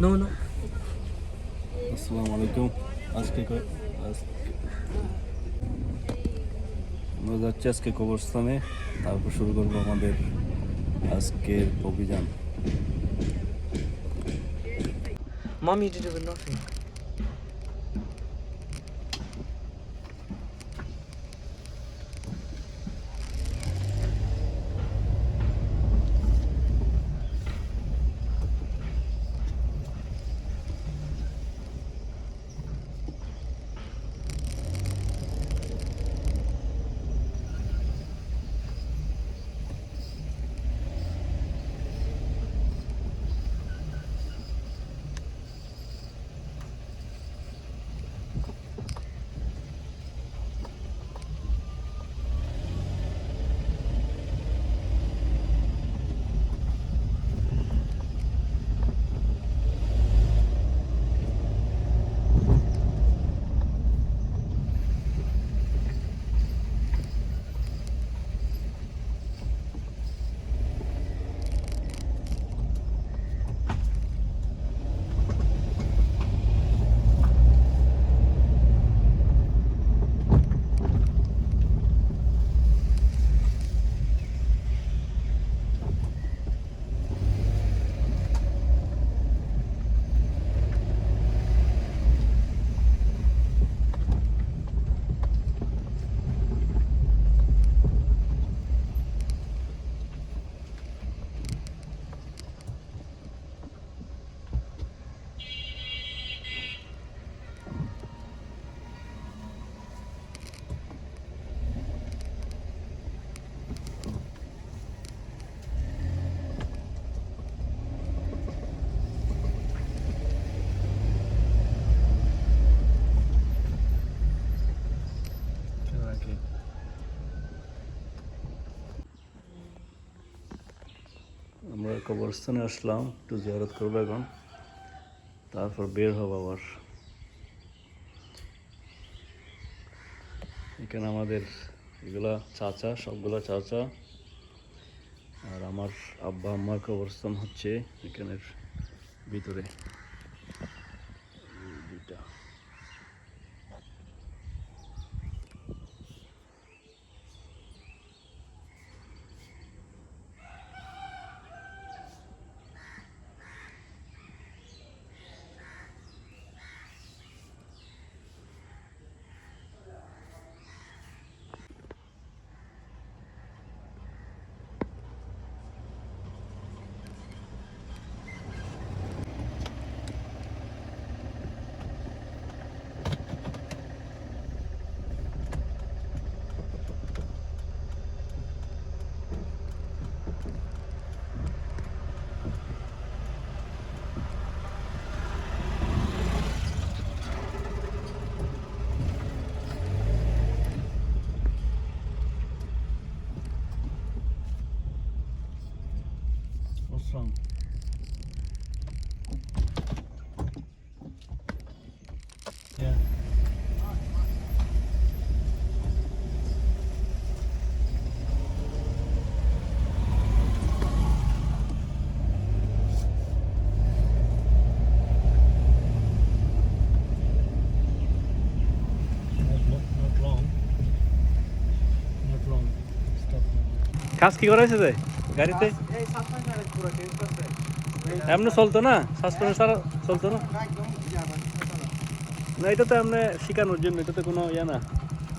No. আসসালামু আলাইকুম আজকে আমরা যাচ্ছি আজকে কবরস্থানে তারপর শুরু করব আমাদের আজকের অভিযান Mom, you did it with nothing. কবরস্থানে আসলাম, একটু জিয়ারত করব এখন। তারপর বের হব আবার। এখানে আমাদের এগুলা চাচা, সবগুলা চাচা। আর আমার আব্বা আম্মার কবরস্থান হচ্ছে এখানের ভিতরে। What's wrong? Yeah. Not, not, not long. Not long. Stop. কাজ কি করা হয়েছে যে গাড়িতে এমনি চলতো না? সাসপেন্স ছাড়া চলতো না? না এটা তো এমনি শেখানোর জন্য এটা তো কোনো ইয়ে না।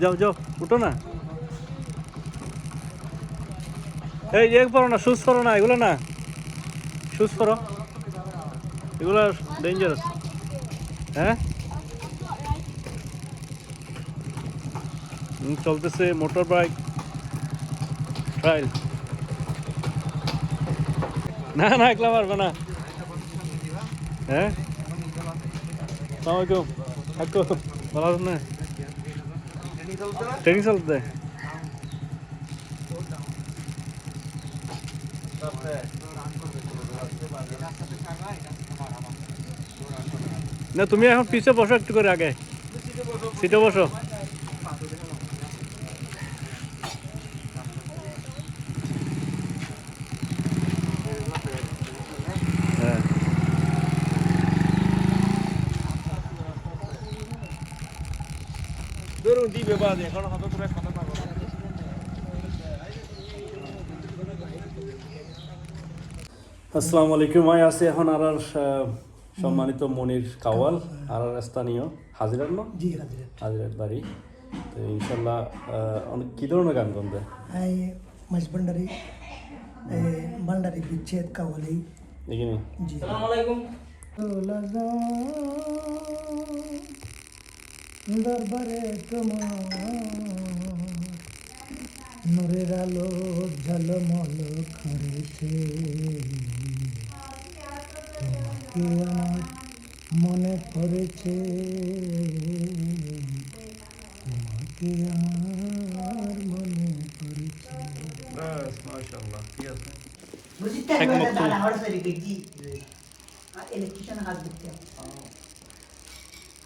যাও যাও, উঠো না। এই এক পড়ো না, শুজ পড়ো না, এগুলো না। শুজ করো এগুলো ডেঞ্জারাস হ্যাঁ? চলতেছে মোটর বাইক ট্রায়াল না না, একলা পারবে না। হ্যাঁ? সালামালাইকুম। না ট্রেনিং চলতে না, তুমি এখন পিছে বসো একটু করে আগে। সিটে বসো। দিবে বাদ এখন হঠাৎ করে কথা না আসসালামু আলাইকুম আমি আছি এখন আর আর, সম্মানিত মনির কাওয়াল আর আর স্থানীয় হাজিরার ন জি হাজির হাজিরার বাড়ি। তো ইনশাল্লাহ অনেক কী ধরনের গান গানবে এই মাছ ভান্ডারি ভান্ডারি বিচ্ছেদ কাওয়ালি। এখানে জি। দরবারে তোমার নূরের আলো ঝলমল করেছে তোমাকে আমার মনে পড়েছে। তোমাকে আমার মনে পড়েছে। ঠিক আছে। Musik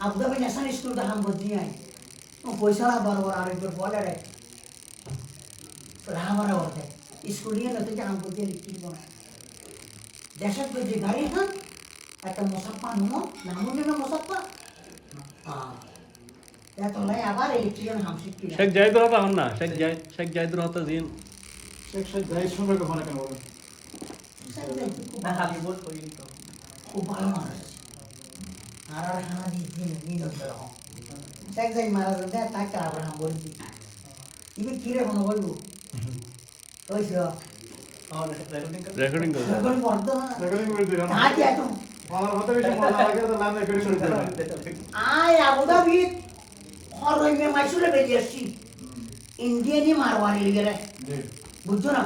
আবুধাবি ন্যাশনাল স্কুলটা হাম বদলি আই পয়সা বরাবর আর একটু বলে রে। রামারা হতে স্কুল নিয়ে নতুন হাম বদলি লিখিব না। দেশের যদি গাড়ি হাম একটা মোসাপ্পা নুমো নামুন নেবে মোসাপ্পা। শেখ শেখ জাহিদ শেখ খুব ভালো মানুষ মাইসুরে বেরিয়ে আসছি। ইন্ডিয়ানই মারওয়ানি লিগে রে। বুঝছ না?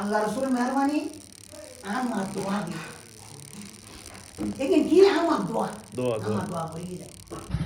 আল্লাহ রসুল মেহরবানি আমার দোয়া 给你几两万多 kỹ năng.